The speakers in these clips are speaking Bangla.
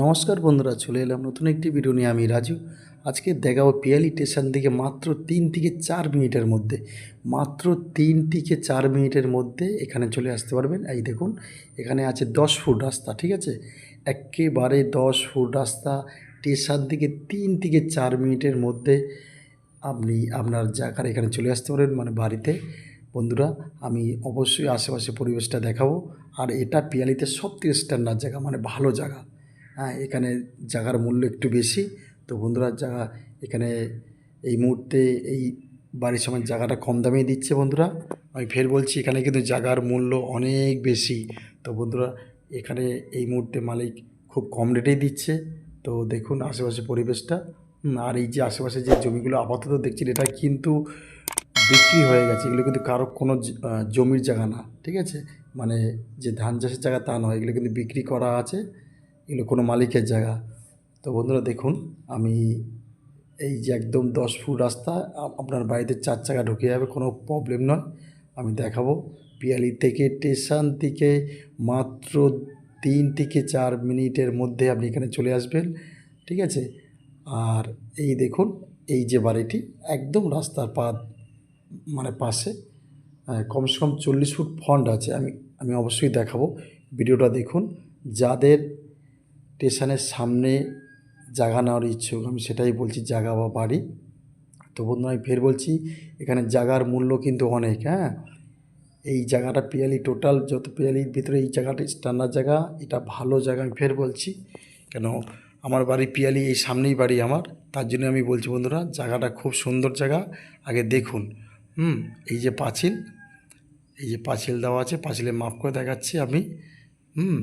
নমস্কার বন্ধুরা, চলে এলাম নতুন একটি ভিডিও নিয়ে। আমি রাজু। আজকে দেখাবো পিয়ালি স্টেশন থেকে মাত্র তিন থেকে চার মিনিটের মধ্যে, মাত্র তিন থেকে চার মিনিটের মধ্যে এখানে চলে আসতে পারবেন। এই দেখুন, এখানে আছে দশ ফুট রাস্তা, ঠিক আছে? একেবারে দশ ফুট রাস্তা, স্টেশন থেকে তিন থেকে চার মিনিটের মধ্যে আপনি আপনার জায়গার এখানে চলে আসতে পারেন মানে বাড়িতে। বন্ধুরা, আমি অবশ্যই আশেপাশে পরিবেশটা দেখাবো। আর এটা পিয়ালিতে সব থেকে স্ট্যান্ডার্ড জায়গা মানে ভালো জায়গা। হ্যাঁ এখানে জায়গার মূল্য একটু বেশি। তো বন্ধুরা জায়গা এখানে এই মুহূর্তে এই বাড়ির সময় জায়গাটা কম দামেই দিচ্ছে বন্ধুরা। আমি ফের বলছি, এখানে কিন্তু জায়গার মূল্য অনেক বেশি। তো বন্ধুরা, এখানে এই মুহূর্তে মালিক খুব কম রেটেই দিচ্ছে। তো দেখুন আশেপাশে পরিবেশটা। আর এই যে আশেপাশে যে জমিগুলো আপাতত দেখছেন, এটা কিন্তু বিক্রি হয়ে গেছে। এগুলো কিন্তু কারও কোনো জমির জায়গা না, ঠিক আছে? মানে যে ধান চাষের জায়গা তা নয়, এগুলো কিন্তু বিক্রি করা আছে। এগুলো কোনো মালিকের জায়গা। তো বন্ধুরা দেখুন, আমি এই যে একদম দশ ফুট রাস্তা আপনার বাড়িতে চার চাকা ঢুকে যাবে, কোনো প্রবলেম নয়। আমি দেখাবো। পিয়ালি থেকে স্টেশন থেকে মাত্র তিন থেকে চার মিনিটের মধ্যে আপনি এখানে চলে আসবেন, ঠিক আছে? আর এই দেখুন, এই যে বাড়িটি একদম রাস্তার পা মানে পাশে কমসে কম চল্লিশ ফুট ফন্ড আছে। আমি আমি অবশ্যই দেখাবো। ভিডিওটা দেখুন। যাদের স্টেশনের সামনে জায়গা নেওয়ার ইচ্ছুক। আমি সেটাই বলছি, জায়গা বা বাড়ি। তো বন্ধু আমি ফের বলছি, এখানে জায়গার মূল্য কিন্তু অনেক হ্যাঁ? এই জায়গাটা পিয়ালি টোটাল যত পিয়ালির ভিতরে এই জায়গাটা স্ট্যান্ডার্ড জায়গা, এটা ভালো জায়গা, আমি ফের বলছি। কেন, আমার বাড়ি পিয়ালি, এই সামনেই বাড়ি আমার। তার জন্য আমি বলছি, বন্ধুরা, জায়গাটা খুব সুন্দর জায়গা, আগে দেখুন। হুম, এই যে পাঁচিল, এই যে পাঁচিল দেওয়া আছে, পাঁচিলে মাপ করে দেখাচ্ছি আমি। হুম,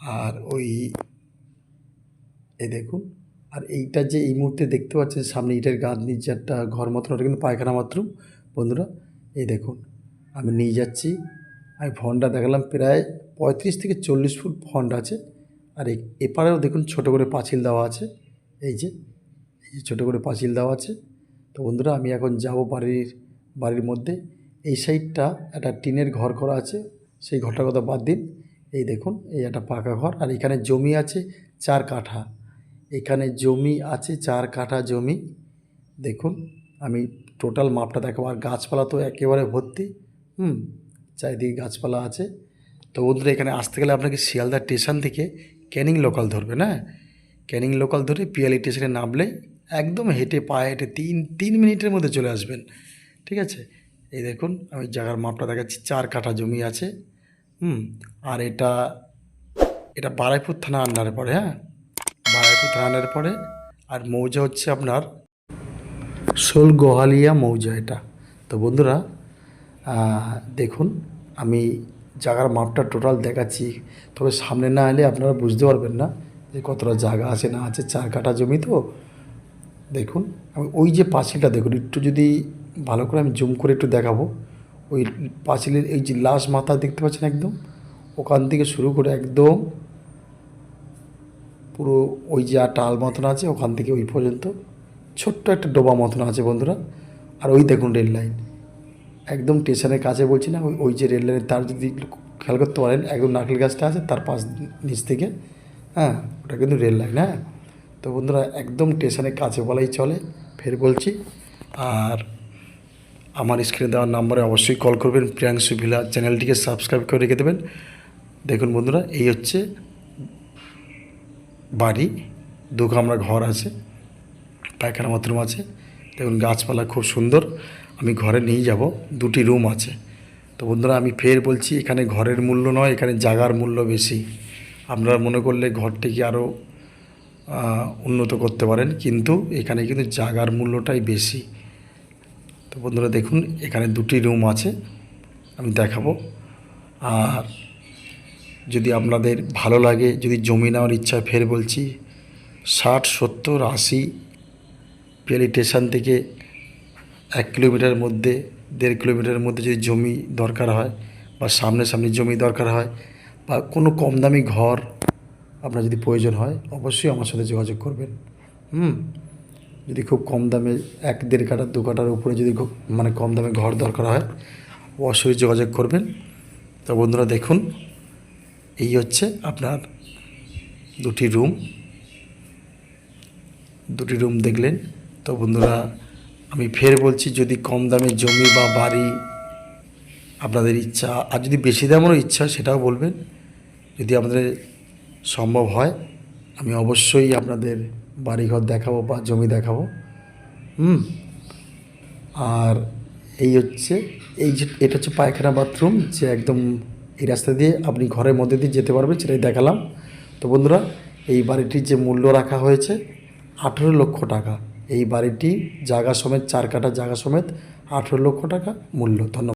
আর ওই এই দেখুন, আর এইটা যে এই মুহূর্তে দেখতে পাচ্ছেন সামনে ইটের গাঁদ নিচে একটা ঘর মতন, ওটা কিন্তু পায়খানা বাথরুম। বন্ধুরা, এই দেখুন, আমি নিয়ে যাচ্ছি। আমি ফন্ডটা দেখালাম, প্রায় পঁয়ত্রিশ থেকে চল্লিশ ফুট ফন্ড আছে। আর এপারেও দেখুন, ছোটো করে পাঁচিল দেওয়া আছে। এই যে এই যে ছোটো করে পাঁচিল দেওয়া আছে। তো বন্ধুরা, আমি এখন যাব বাড়ির বাড়ির মধ্যে। এই সাইডটা একটা টিনের ঘর করা আছে, সেই ঘরটার কথা বাদ দিন। এই দেখুন, এই একটা পাকা ঘর, আর এখানে জমি আছে চার কাঠা। এখানে জমি আছে, চার কাঠা জমি। দেখুন, আমি টোটাল মাপটা দেখাবো। আর গাছপালা তো একেবারে ভর্তি। হুম, চারিদিকে গাছপালা আছে। তো বন্ধুরা, এখানে আসতে গেলে আপনাকে শিয়ালদা স্টেশন থেকে ক্যানিং লোকাল ধরবেন হ্যাঁ ক্যানিং লোকাল ধরে পিয়ালি স্টেশনে নামলে একদম হেঁটে পায়ে হেঁটে তিন তিন মিনিটের মধ্যে চলে আসবেন। ঠিক আছে? এই দেখুন, আমি জায়গার মাপটা দেখাচ্ছি। চার কাঠা জমি আছে। হুম, আর এটা এটা বারাইপুর থানা আন্ডারে পড়ে হ্যাঁ? থানা আন্ডারে পড়ে আর মৌজা হচ্ছে আপনার শোল গোহালিয়া মৌজা এটা। তো বন্ধুরা দেখুন, আমি জায়গার মাপটা টোটাল দেখাচ্ছি, তবে সামনে না এলে আপনারা বুঝতে পারবেন না যে কতটা জায়গা আছে না আছে, চার কাটা জমি তো। দেখুন, আমি ওই যে পাঁচিলটা দেখুন, একটু যদি ভালো করে আমি জুম করে একটু দেখাবো। ওই পাঁচিলের এই যে লাশ মাথা দেখতে পাচ্ছেন একদম? ওখান থেকে শুরু করে একদম পুরো ওই যে টাল মতন আছে, ওখান থেকে ওই পর্যন্ত। ছোট্ট একটা ডোবা মতন আছে বন্ধুরা। আর ওই দেখুন রেল লাইন। একদম স্টেশনের কাছে বলছি না, ওই ওই যে রেল লাইনের তার যদি খেয়াল করতে পারেন, একদম নারকেল গাছটা আছে, তার পাশ নিচ থেকে। হ্যাঁ ওটা কিন্তু রেল লাইন হ্যাঁ। তো বন্ধুরা, একদম স্টেশনের কাছে বলাই চলে, ফের বলছি। আর আমার স্ক্রিনে দেওয়ার নাম্বারে অবশ্যই কল করবেন। প্রিয়াংশু ভিলা চ্যানেলটিকে সাবস্ক্রাইব করে রেখে দেবেন। দেখুন বন্ধুরা, এই হচ্ছে বাড়ি, দু কামরা ঘর আছে, পায়খানা বাথরুম আছে। দেখুন, গাছপালা খুব সুন্দর। আমি ঘরে নিয়ে যাব, দুটি রুম আছে। তো বন্ধুরা, আমি ফের বলছি, এখানে ঘরের মূল্য নয়, এখানে জাগার মূল্য বেশি। আপনারা মনে করলে ঘরটিকে আরও উন্নত করতে পারেন, কিন্তু এখানে কিন্তু জাগার মূল্যটাই বেশি। তো বন্ধুরা, দেখুন, এখানে দুটি রুম আছে, আমি দেখাবো। আর যদি আপনাদের ভালো লাগে, যদি জমি নেওয়ার ইচ্ছা ফের বলছি, ষাট, সত্তর, আশি পিয়ালি স্টেশন থেকে এক কিলোমিটারের মধ্যে, দেড় কিলোমিটারের মধ্যে যদি জমি দরকার হয় বা সামনে সামনে জমি দরকার হয় বা কোনো কম দামি ঘর আপনার যদি প্রয়োজন হয়, অবশ্যই আমার সাথে যোগাযোগ করবেন। হুম? যদি খুব কম দামে এক দেড় কাঠা, দু কাটার উপরে যদি মানে কম দামে ঘর দরকার হয়, অবশ্যই যোগাযোগ করবেন। তো বন্ধুরা দেখুন এই হচ্ছে আপনার দুটি রুম। দুটি রুম দেখলেন। তো বন্ধুরা, আমি ফের বলছি, যদি কম দামে জমি বা বাড়ি আপনাদের ইচ্ছা, আর যদি বেশি দামেরও ইচ্ছা, সেটাও বলবেন। যদি আমাদের সম্ভব হয়, আমি অবশ্যই আপনাদের বাড়িঘর দেখাবো বা জমি দেখাবো। হুম? আর এই হচ্ছে, এই যে, এটা হচ্ছে পায়খানা বাথরুম, যে একদম এই রাস্তা দিয়ে আপনি ঘরের মধ্যে দিয়ে যেতে পারবেন, সেটাই দেখালাম। তো বন্ধুরা, এই বাড়িটির যে মূল্য রাখা হয়েছে আঠেরো লক্ষ টাকা। এই বাড়িটি জায়গা সমেত, চার কাটা জায়গা সমেত আঠেরো লক্ষ টাকা মূল্য। ধন্যবাদ।